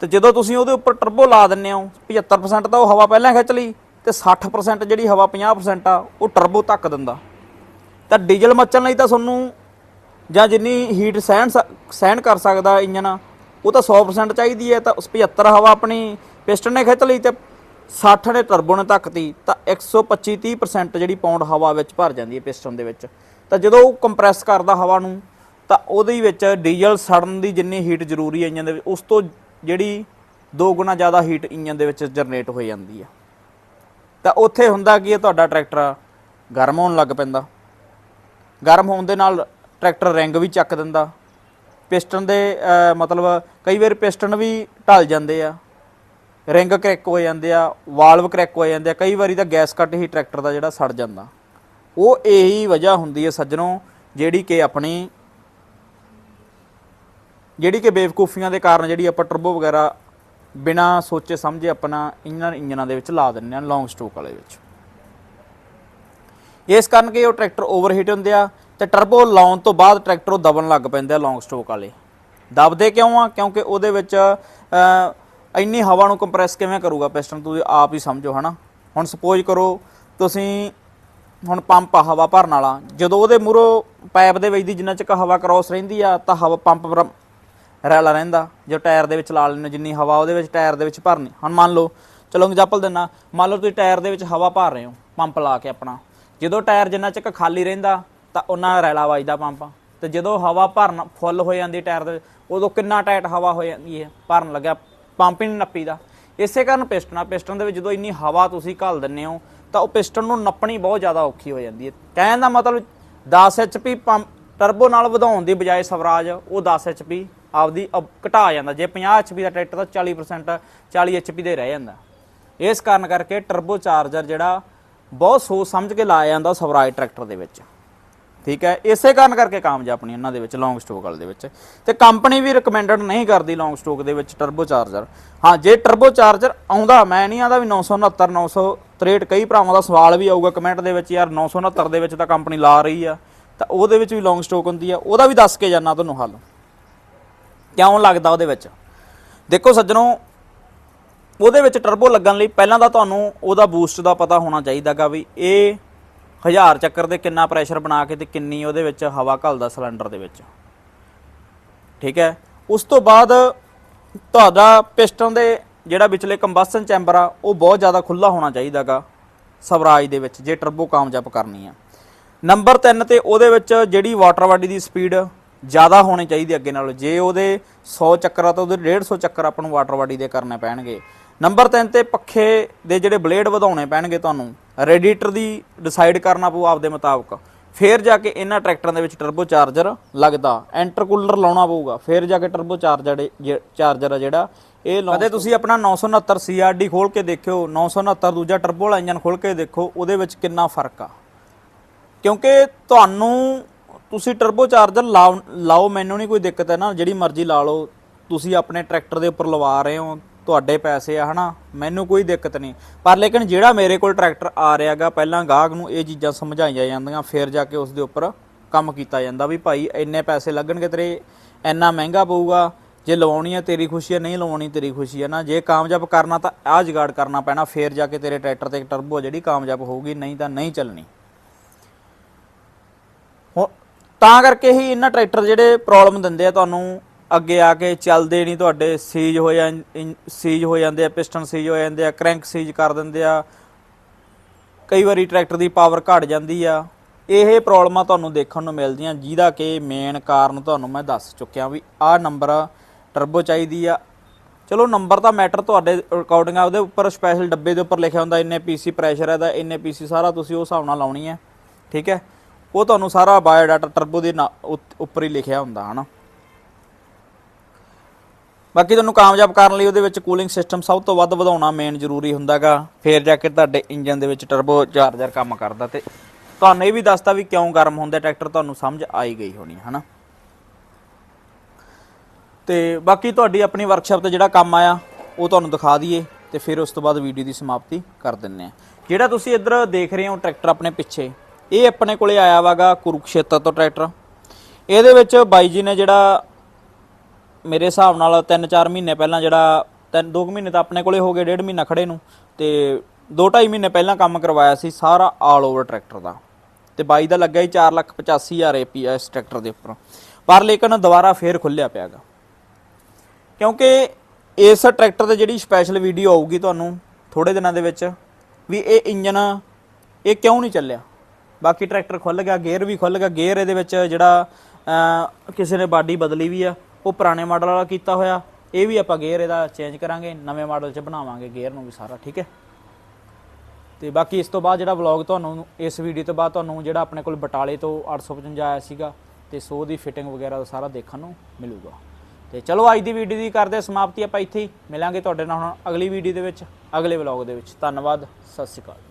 ਤੇ ਜਦੋਂ ਤੁਸੀਂ ਉਹਦੇ ਉੱਪਰ ਟਰਬੋ ਲਾ ਦਿੰਨੇ ਹੋ 75% ਤਾਂ ਉਹ ਹਵਾ ਪਹਿਲਾਂ ਖਿੱਚ ਲਈ ਤੇ 60% ਜਿਹੜੀ ਹਵਾ 50% ਆ, ਉਹ ਟਰਬੋ ਧੱਕ ਦਿੰਦਾ। ਤਾਂ ਡੀਜ਼ਲ ਮੱਚਣ ਲਈ ਤਾਂ ਤੁਹਾਨੂੰ ਜਾਂ ਜਿੰਨੀ ਹੀਟ ਸਹਿਣ ਸ- ਸਹਿਣ ਕਰ ਸਕਦਾ ਇੰਜਨ, ਉਹ ਤਾਂ 100% ਚਾਹੀਦੀ ਹੈ। ਤਾਂ ਉਸ 75 ਹਵਾ ਆਪਣੀ ਪਿਸਟਨ ਨੇ ਖਿੱਚ ਲਈ ਤੇ 60 ਨੇ ਟਰਬੋ ਨੇ ਧੱਕਤੀ ਤਾਂ 125 30% ਜਿਹੜੀ ਪਾਉਂਡ ਹਵਾ ਵਿੱਚ ਭਰ ਜਾਂਦੀ ਹੈ ਪਿਸਟਨ ਦੇ ਵਿੱਚ। ਤਾਂ ਜਦੋਂ ਉਹ ਕੰਪਰੈਸ ਕਰਦਾ ਹਵਾ ਨੂੰ, ਤਾਂ ਉਹਦੇ ਵਿੱਚ ਡੀਜ਼ਲ ਸੜਨ ਦੀ ਜਿੰਨੀ ਹੀਟ ਜ਼ਰੂਰੀ ਹੈ ਇੰਜਨ ਦੇ ਵਿੱਚ, ਉਸ ਤੋਂ ਜਿਹੜੀ ਦੋ ਗੁਣਾ ਜ਼ਿਆਦਾ ਹੀਟ ਇੰਜਨ ਦੇ ਵਿੱਚ ਜਨਰੇਟ ਹੋ ਜਾਂਦੀ ਆ। ਤਾਂ ਉੱਥੇ ਹੁੰਦਾ ਕੀ ਹੈ ਤੁਹਾਡਾ ਟਰੈਕਟਰ ਗਰਮ ਹੋਣ ਲੱਗ ਪੈਂਦਾ। ਗਰਮ ਹੋਣ ਦੇ ਨਾਲ ਟਰੈਕਟਰ ਰਿੰਗ ਵੀ ਚੱਕ ਦਿੰਦਾ। ਪਿਸਟਨ ਦੇ ਮਤਲਬ ਕਈ ਵਾਰ ਪਿਸਟਨ ਵੀ ਢਲ ਜਾਂਦੇ ਆ। ਰਿੰਗ ਕਰੈਕ ਹੋ ਜਾਂਦੇ ਆ ਵਾਲਵ ਕਰੈਕ ਹੋ ਜਾਂਦੇ ਆ। ਕਈ ਵਾਰੀ ਤਾਂ ਗੈਸ ਕੱਟ ਹੀ ਟਰੈਕਟਰ ਦਾ ਜਿਹੜਾ ਸੜ ਜਾਂਦਾ। ਉਹ ਇਹੀ ਵਜ੍ਹਾ ਹੁੰਦੀ ਹੈ ਸੱਜਣੋ, ਜਿਹੜੀ ਕਿ ਆਪਣੀ ਜਿਹੜੀ ਕਿ ਬੇਵਕੂਫੀਆਂ ਦੇ ਕਾਰਨ ਜਿਹੜੀ ਆਪਾਂ ਟਰਬੋ ਵਗੈਰਾ ਬਿਨਾ ਸੋਚੇ ਸਮਝੇ ਆਪਣਾ ਇੰਜਨ ਇੰਜਨਾਂ ਦੇ ਵਿੱਚ ਲਾ ਦਿੰਦੇ ਆ ਲੌਂਗ ਸਟ੍ਰੋਕ ਵਾਲੇ ਵਿੱਚ। ਇਸ ਕਾਰਨ ਕਿ ਉਹ ਟਰੈਕਟਰ ਓਵਰਹੀਟ ਹੁੰਦੇ ਆ ਤੇ ਟਰਬੋ ਲਾਉਣ ਤੋਂ ਬਾਅਦ ਟਰੈਕਟਰ ਉਹ ਦਬਣ ਲੱਗ ਪੈਂਦੇ ਆ ਲੌਂਗ ਸਟ੍ਰੋਕ ਵਾਲੇ। ਦਬਦੇ ਕਿਉਂ ਆ? ਕਿਉਂਕਿ ਉਹਦੇ ਵਿੱਚ ਇੰਨੀ ਹਵਾ ਨੂੰ ਕੰਪਰੈਸ ਕਿਵੇਂ ਕਰੂਗਾ? ਪਿਸਟਨ ਤੁਸੀਂ ਆਪ ਹੀ ਸਮਝੋ, ਹਨਾ? ਹੁਣ ਸਪੋਜ਼ ਕਰੋ ਤੁਸੀਂ ਹੁਣ ਪੰਪ ਆ ਹਵਾ ਭਰਨ ਵਾਲਾ, ਜਦੋਂ ਉਹਦੇ ਮੂਹਰੋਂ ਪਾਈਪ ਦੇ ਵਿੱਚ ਦੀ ਜਿੰਨਾ ਚਿਰ ਹਵਾ ਕ੍ਰਾਸ ਰਹਿੰਦੀ ਆ, ਤਾਂ ਹਵਾ ਪੰਪ ਰੈਲਾ ਰਹਿੰਦਾ, ਜੋ ਟਾਇਰ ਦੇ ਵਿੱਚ ਲਾ ਲੈਣੇ ਜਿੰਨੀ ਹਵਾ ਉਹਦੇ ਵਿੱਚ ਟਾਇਰ ਦੇ ਵਿੱਚ ਭਰਨੀ। ਹੁਣ ਮੰਨ ਲਓ, ਚਲੋ ਐਗਜ਼ਾਮਪਲ ਦਿੰਨਾ, ਮੰਨ ਲਓ ਤੁਸੀਂ ਟਾਇਰ ਦੇ ਵਿੱਚ ਹਵਾ ਭਰ ਰਹੇ ਹੋ, ਪੰਪ ਲਾ ਕੇ ਆਪਣਾ। ਜਦੋਂ ਟਾਇਰ ਜਿੰਨਾ ਚਿਰ ਖਾਲੀ ਰਹਿੰਦਾ, ਤਾਂ ਉਹਨਾਂ ਰੈਲਾ ਵੱਜਦਾ ਪੰਪ। ਤੇ ਜਦੋਂ ਹਵਾ ਭਰਨ ਫੁੱਲ ਹੋ ਜਾਂਦੀ ਟਾਇਰ ਦੇ ਉਦੋਂ ਕਿੰਨਾ ਟਾਈਟ ਹਵਾ ਹੋ ਜਾਂਦੀ ਹੈ, ਭਰਨ ਲੱਗਿਆ, ਪੰਪ ਹੀ ਨਹੀਂ ਨੱਪੀਦਾ। ਇਸੇ ਕਾਰਨ ਪਿਸਟਨ ਆ ਪਿਸਟਨ ਦੇ ਵਿੱਚ ਜਦੋਂ ਇੰਨੀ ਹਵਾ ਤੁਸੀਂ ਘੱਲ ਦਿੰਦੇ ਹੋ, ਤਾਂ ਉਹ ਪਿਸਟਨ ਨੂੰ ਨੱਪਣੀ ਬਹੁਤ ਜ਼ਿਆਦਾ ਔਖੀ ਹੋ ਜਾਂਦੀ ਹੈ। ਕਹਿਣ ਦਾ ਮਤਲਬ 10 ਐਚਪੀ ਪੰਪ ਟਰਬੋ ਨਾਲ ਵਧਾਉਣ ਦੀ ਬਜਾਏ ਸਵਰਾਜ, ਉਹ 10 ਐਚਪੀ ਆਪਦੀ ਅਬ- ਘਟਾ ਜਾਂਦਾ। ਜੇ 50 ਐਚਪੀ ਦਾ ਟਰੈਕਟਰ, ਤਾਂ 40% 40 ਐਚਪੀ ਦੇ ਰਹਿ ਜਾਂਦਾ। ਇਸ ਕਾਰਨ ਕਰਕੇ ਟਰਬੋ ਚਾਰਜਰ ਜਿਹੜਾ ਬਹੁਤ ਸੋਚ ਸਮਝ ਕੇ ਲਾਇਆ ਜਾਂਦਾ ਸਵਰਾਜ ਟਰੈਕਟਰ ਦੇ ਵਿੱਚ। ਠੀਕ ਹੈ? ਇਸੇ ਕਾਰਨ ਕਰਕੇ ਕਾਮਯਾਬ ਨਹੀਂ ਇਹਨਾਂ ਦੇ ਵਿੱਚ ਲੌਂਗ ਸਟੋਕ ਵਾਲੇ ਦੇ ਵਿੱਚ। ਤੇ ਕੰਪਨੀ ਵੀ ਰეკਮੈਂਡਡ ਨਹੀਂ ਕਰਦੀ ਲੌਂਗ ਸਟੋਕ ਦੇ ਵਿੱਚ ਟਰਬੋ ਚਾਰਜਰ ਹਾਂ, ਜੇ ਟਰਬੋ ਚਾਰਜਰ ਆਉਂਦਾ, ਮੈਂ ਨਹੀਂ ਆਂਦਾ ਵੀ 969 963 ਕਈ ਭਰਾਵਾਂ ਦਾ ਸਵਾਲ ਵੀ ਆਊਗਾ ਕਮੈਂਟ ਦੇ ਵਿੱਚ, ਯਾਰ 969 ਦੇ ਵਿੱਚ ਤਾਂ ਕੰਪਨੀ ਲਾ ਰਹੀ ਆ। ਤਾਂ ਉਹਦੇ ਵਿੱਚ ਵੀ ਲੌਂਗ ਸਟੋਕ ਹੁੰਦੀ ਆ। ਉਹਦਾ ਵੀ ਦੱਸ ਕੇ ਜਾਣਾ ਤੁਹਾਨੂੰ ਹੱਲ। ਕਿਉਂ ਲੱਗਦਾ ਉਹਦੇ ਵਿੱਚ? ਦੇਖੋ ਸੱਜਣੋ, ਉਹਦੇ ਵਿੱਚ ਟਰਬੋ ਲੱਗਣ ਲਈ ਪਹਿਲਾਂ ਤਾਂ ਤੁਹਾਨੂੰ ਉਹਦਾ ਬੂਸਟ ਦਾ ਪਤਾ ਹੋਣਾ ਚਾਹੀਦਾਗਾ ਵੀ ਇਹ ਹਜ਼ਾਰ ਚੱਕਰ ਦੇ ਕਿੰਨਾ ਪ੍ਰੈਸ਼ਰ ਬਣਾ ਕੇ ਤੇ ਕਿੰਨੀ ਉਹਦੇ ਵਿੱਚ ਹਵਾ ਘਲਦਾ ਸਿਲੰਡਰ ਦੇ ਵਿੱਚ। ਠੀਕ ਹੈ? ਉਸ ਤੋਂ ਬਾਅਦ ਤੁਹਾਡਾ ਪਿਸਟਨ ਦੇ ਜਿਹੜਾ ਵਿਚਲੇ ਕੰਬਸਨ ਚੈਂਬਰ ਆ, ਉਹ ਬਹੁਤ ਜ਼ਿਆਦਾ ਖੁੱਲਾ ਹੋਣਾ ਚਾਹੀਦਾਗਾ ਸਵਰਾਜ ਦੇ ਵਿੱਚ, ਜੇ ਟਰਬੋ ਕਾਮਯਾਬ ਕਰਨੀ ਆ। ਨੰਬਰ 3 ਤੇ ਉਹਦੇ ਵਿੱਚ ਜਿਹੜੀ ਵਾਟਰ ਬਾਡੀ ਦੀ ਸਪੀਡ ਜ਼ਿਆਦਾ ਹੋਣੀ ਚਾਹੀਦੀ ਅੱਗੇ ਨਾਲੋਂ, ਜੇ ਉਹਦੇ 100 ਚੱਕਰਾਂ ਤੋਂ ਉਹਦੇ 150 ਚੱਕਰ ਆਪਾਂ ਨੂੰ ਵਾਟਰ ਬਾਡੀ ਦੇ ਕਰਨੇ ਪੈਣਗੇ। ਨੰਬਰ 3 ਤੇ ਪੱਖੇ ਦੇ ਜਿਹੜੇ ਬਲੇਡ ਵਧਾਉਣੇ ਪੈਣਗੇ ਤੁਹਾਨੂੰ ਰੇਡੀਏਟਰ ਦੀ ਡਿਸਾਈਡ ਕਰਨਾ ਪਊ ਆਪਦੇ ਮੁਤਾਬਕ। ਫੇਰ ਜਾ ਕੇ ਇਹਨਾਂ ਟਰੈਕਟਰਾਂ ਦੇ ਵਿੱਚ ਟਰਬੋ ਚਾਰਜਰ ਲੱਗਦਾ। ਐਂਟਰਕੂਲਰ ਲਾਉਣਾ ਪਊਗਾ। ਫੇਰ ਜਾ ਕੇ ਟਰਬੋ ਚਾਰਜਰ ਚਾਰਜਰ ਆ ਜਿਹੜਾ, ਇਹ ਲਾਉਂਦੇ ਤੁਸੀਂ ਆਪਣਾ 969 CRD ਖੋਲ ਕੇ ਦੇਖਿਓ 969 ਦੂਜਾ ਟਰਬੋ ਵਾਲਾ ਇੰਜਨ ਖੋਲ ਕੇ ਦੇਖੋ, ਉਹਦੇ ਵਿੱਚ ਕਿੰਨਾ ਫ਼ਰਕ ਆ। ਕਿਉਂਕਿ ਤੁਹਾਨੂੰ ਤੁਸੀਂ ਟਰਬੋ ਚਾਰਜਰ ਲਾਓ ਲਾਓ, ਮੈਨੂੰ ਨਹੀਂ ਕੋਈ ਦਿੱਕਤ ਹੈ ਨਾ, ਜਿਹੜੀ ਮਰਜ਼ੀ ਲਾ ਲਓ। ਤੁਸੀਂ ਆਪਣੇ ਟਰੈਕਟਰ ਦੇ ਉੱਪਰ ਲਵਾ ਰਹੇ ਹੋ ਤੁਹਾਡੇ ਪੈਸੇ ਆ, ਹਨਾ? ਮੈਨੂੰ ਕੋਈ ਦਿੱਕਤ ਨਹੀਂ। ਪਰ ਲੇਕਿਨ ਜਿਹੜਾ ਮੇਰੇ ਕੋਲ ਟਰੈਕਟਰ ਆ ਰਿਹਾਗਾ, ਪਹਿਲਾਂ ਗਾਹਕ ਨੂੰ ਇਹ ਚੀਜ਼ਾਂ ਸਮਝਾਈਆਂ ਜਾਂਦੀਆਂ, ਫਿਰ ਜਾ ਕੇ ਉਸ ਦੇ ਉੱਪਰ ਕੰਮ ਕੀਤਾ ਜਾਂਦਾ ਵੀ ਭਾਈ, ਇੰਨੇ ਪੈਸੇ ਲੱਗਣਗੇ ਤੇਰੇ, ਇੰਨਾ ਮਹਿੰਗਾ ਪਊਗਾ। ਜੇ ਲਵਾਉਣੀ ਹੈ ਤੇਰੀ ਖੁਸ਼ੀ ਹੈ ਨਹੀਂ ਲਵਾਉਣੀ ਤੇਰੀ ਖੁਸ਼ੀ ਹੈ ਨਾ। ਜੇ ਕਾਮਯਾਬ ਕਰਨਾ ਤਾਂ ਆਹ ਜੁਗਾੜ ਕਰਨਾ ਪੈਣਾ, ਫਿਰ ਜਾ ਕੇ ਤੇਰੇ ਟਰੈਕਟਰ ਤੇ ਟਰਬੋ ਜਿਹੜੀ ਕਾਮਯਾਬ ਹੋਊਗੀ, ਨਹੀਂ ਤਾਂ ਨਹੀਂ ਚੱਲਣੀ। ਹੋ- ਤਾਂ ਕਰਕੇ ਹੀ ਇਹਨਾਂ ਟਰੈਕਟਰ ਜਿਹੜੇ ਪ੍ਰੋਬਲਮ ਦਿੰਦੇ ਆ ਤੁਹਾਨੂੰ। ਅੱਗੇ ਆ ਕੇ ਚੱਲਦੇ ਨਹੀਂ, ਤੁਹਾਡੇ ਸੀਜ ਹੋ ਜਾਂ ਸੀਜ ਹੋ ਜਾਂਦੇ ਆ, ਪਿਸਟਨ ਸੀਜ ਹੋ ਜਾਂਦੇ ਆ, ਕ੍ਰੈਂਕ ਸੀਜ ਕਰ ਦਿੰਦੇ ਆ। ਕਈ ਵਾਰੀ ਟਰੈਕਟਰ ਦੀ ਪਾਵਰ ਘਟ ਜਾਂਦੀ ਆ। ਇਹ ਪ੍ਰੋਬਲਮਾਂ ਤੁਹਾਨੂੰ ਦੇਖਣ ਨੂੰ ਮਿਲਦੀਆਂ, ਜਿਹਦਾ ਕਿ ਮੇਨ ਕਾਰਨ ਤੁਹਾਨੂੰ ਮੈਂ ਦੱਸ ਚੁੱਕਿਆ ਵੀ ਆਹ ਨੰਬਰ ਟਰਬੋ ਚਾਹੀਦੀ ਆ। ਚਲੋ ਨੰਬਰ ਤਾਂ ਮੈਟਰ ਤੁਹਾਡੇ ਰਿਕਾਰਡਿੰਗ ਆ, ਉਹਦੇ ਉੱਪਰ ਸਪੈਸ਼ਲ ਡੱਬੇ ਦੇ ਉੱਪਰ ਲਿਖਿਆ ਹੁੰਦਾ, ਇੰਨੇ ਪੀਸੀ ਪ੍ਰੈਸ਼ਰ ਹੈ ਦਾ ਇੰਨੇ ਪੀਸੀ ਸਾਰਾ ਤੁਸੀਂ ਉਸ ਹਿਸਾਬ ਨਾਲ ਲਾਉਣੀ ਹੈ ਠੀਕ ਹੈ? ਉਹ ਤੁਹਾਨੂੰ ਸਾਰਾ ਬਾਇਓਡਾਟਾ ਟਰਬੋ ਦੇ ਨਾ- ਉੱਪਰ ਹੀ ਲਿਖਿਆ ਹੁੰਦਾ, ਹਨਾ? ਬਾਕੀ ਤੁਹਾਨੂੰ ਕਾਮਯਾਬ ਕਰਨ ਲਈ ਉਹਦੇ ਵਿੱਚ ਕੂਲਿੰਗ ਸਿਸਟਮ ਸਭ ਤੋਂ ਵੱਧ ਵਧਾਉਣਾ ਮੇਨ ਜ਼ਰੂਰੀ ਹੁੰਦਾਗਾ। ਫੇਰ ਜਾ ਕੇ ਤੁਹਾਡੇ ਇੰਜਨ ਦੇ ਵਿੱਚ ਟਰਬੋ ਚਾਰਜਰ ਕੰਮ ਕਰਦਾ ਤੇ ਤੁਹਾਨੂੰ ਇਹ ਵੀ ਦੱਸਦਾ ਵੀ ਕਿਉਂ ਗਰਮ ਹੁੰਦਾ, ਟਰੈਕਟਰ ਤੁਹਾਨੂੰ ਸਮਝ ਆਈ ਗਈ ਹੋਣੀ, ਹਨਾ? ਤੇ ਬਾਕੀ ਤੁਹਾਡੀ ਆਪਣੀ ਵਰਕਸ਼ਾਪ ਤੇ ਜਿਹੜਾ ਕੰਮ ਆਇਆ, ਉਹ ਤੁਹਾਨੂੰ ਦਿਖਾ ਦਈਏ ਤੇ ਫਿਰ ਉਸ ਤੋਂ ਬਾਅਦ ਵੀਡੀਓ ਦੀ ਸਮਾਪਤੀ ਕਰ ਦਿੰਨੇ ਆ ਜਿਹੜਾ ਤੁਸੀਂ ਇੱਧਰ ਦੇਖ ਰਹੇ ਹੋ ਟਰੈਕਟਰ ਆਪਣੇ ਪਿੱਛੇ, ਇਹ ਆਪਣੇ ਕੋਲੇ ਆਇਆ ਵਾਗਾ ਕੁਰੂਕਸ਼ੇਤਰ ਤੋਂ ਟਰੈਕਟਰ। ਇਹਦੇ ਵਿੱਚ ਬਾਈ ਜੀ ਨੇ ਜਿਹੜਾ ਮੇਰੇ ਹਿਸਾਬ ਨਾਲ 3-4 ਮਹੀਨੇ ਪਹਿਲਾਂ ਜਿਹੜਾ 3-2 ਮਹੀਨੇ ਤਾਂ ਆਪਣੇ ਕੋਲੇ ਹੋ ਗਏ, ਡੇਢ ਮਹੀਨਾ ਖੜੇ ਨੂੰ। ਤੇ 2-2.5 ਮਹੀਨੇ ਪਹਿਲਾਂ ਕੰਮ ਕਰਵਾਇਆ ਸੀ ਸਾਰਾ ਆਲ ਓਵਰ ਟਰੈਕਟਰ ਦਾ। ਤੇ ਬਾਈ ਦਾ ਲੱਗਾ ਹੀ 485000 ਏਪੀ ਇਸ ਟਰੈਕਟਰ ਦੇ ਉੱਪਰ। ਪਰ ਲੇਕਿਨ ਦੁਬਾਰਾ ਫੇਰ ਖੁੱਲਿਆ ਪਿਆਗਾ ਕਿਉਂਕਿ ਇਸ ਟਰੈਕਟਰ ਤੇ ਜਿਹੜੀ ਸਪੈਸ਼ਲ ਵੀਡੀਓ ਆਊਗੀ ਤੁਹਾਨੂੰ ਥੋੜੇ ਦਿਨਾਂ ਦੇ ਵਿੱਚ, ਵੀ ਇਹ ਇੰਜਨ ਇਹ ਕਿਉਂ ਨਹੀਂ ਚੱਲਿਆ? ਬਾਕੀ ਟਰੈਕਟਰ ਖੁੱਲ ਗਿਆ ਗੇਅਰ ਵੀ ਖੁੱਲ ਗਿਆ ਗੇਅਰ ਇਹਦੇ ਵਿੱਚ ਜਿਹੜਾ ਕਿਸੇ ਨੇ ਬਾਡੀ ਬਦਲੀ ਵੀ ਆ। ਉਹ ਪੁਰਾਣੇ ਮਾਡਲ ਵਾਲਾ ਕੀਤਾ ਹੋਇਆ। ਇਹ ਵੀ ਆਪਾਂ ਗੇਅਰ ਇਹਦਾ ਚੇਂਜ ਕਰਾਂਗੇ, ਨਵੇਂ ਮਾਡਲ 'ਚ ਬਣਾਵਾਂਗੇ ਗੇਅਰ ਨੂੰ ਵੀ ਸਾਰਾ, ਠੀਕ ਹੈ? ਤੇ ਬਾਕੀ ਇਸ ਤੋਂ ਬਾਅਦ ਜਿਹੜਾ ਵਲੌਗ ਤੁਹਾਨੂੰ, ਇਸ ਵੀਡੀਓ ਤੋਂ ਬਾਅਦ ਤੁਹਾਨੂੰ ਜਿਹੜਾ ਆਪਣੇ ਕੋਲ ਬਟਾਲੇ ਤੋਂ 855 ਆਇਆ ਸੀਗਾ ਤੇ ਸੋ ਦੀ ਫਿਟਿੰਗ ਵਗੈਰਾ ਦਾ ਸਾਰਾ ਦੇਖਣ ਨੂੰ ਮਿਲੂਗਾ। ਤੇ ਚਲੋ ਅੱਜ ਦੀ ਵੀਡੀਓ ਦੀ ਕਰਦੇ ਹਾਂ ਸਮਾਪਤੀ ਆਪਾਂ ਇੱਥੇ ਹੀ। ਮਿਲਾਂਗੇ ਤੁਹਾਡੇ ਨਾਲ ਹੁਣ ਅਗਲੀ ਵੀਡੀਓ ਦੇ ਵਿੱਚ, ਅਗਲੇ ਵਲੌਗ ਦੇ ਵਿੱਚ। ਧੰਨਵਾਦ, ਸਤਿ ਸ਼੍ਰੀ ਅਕਾਲ।